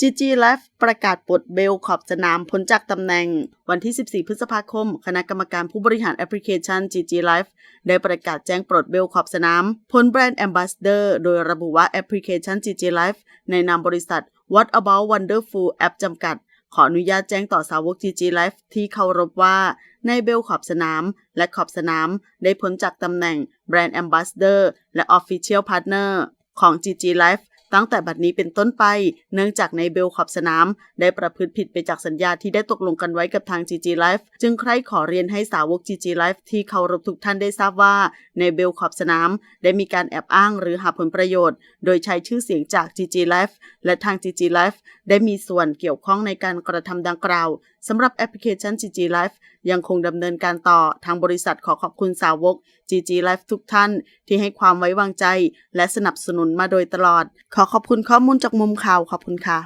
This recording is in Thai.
GG Life ประกาศปลดเบลขอบสนามพ้นจากตำแหน่ง วันที่ 14 พฤษภาคม คณะกรรมการผู้บริหารแอปพลิเคชัน GG Life ได้ประกาศแจ้งปลดเบลขอบสนามพ้นแบรนด์ Ambassador โดยระบุว่าแอปพลิเคชัน GG Life ในนามบริษัท What About Wonderful App จำกัด ขออนุญาตแจ้งต่อสาวก GG Life ที่เคารพว่า ในเบลขอบสนาม และขอบสนาม ได้พ้นจากตำแหน่งแบรนด์ Ambassador และ Official Partner ของ GG Life ตั้งแต่บัดนี้เป็นต้นไป เนื่องจากในเบลขอบสนาม ได้ประพฤติผิดไปจากสัญญาที่ได้ตกลงกันไว้กับทาง GG Life จึงใครขอเรียนให้สาวก GG Life ที่เคารพทุกท่านได้ทราบว่า ในเบลขอบสนาม ได้มีการแอบอ้างหรือหาผลประโยชน์ โดยใช้ชื่อเสียงจาก GG Life และทาง GG Life ได้มีส่วนเกี่ยวข้องในการกระทำดังกล่าวสำหรับแอปพลิเคชัน GG Life ยังคงดำเนินการต่อทางบริษัทขอขอบคุณสาวก GG Life ทุกท่าน ที่ให้ความไว้วางใจ และสนับสนุนมาโดยตลอด ขอขอบคุณข้อมูลจากมุมข่าวขอบคุณค่ะ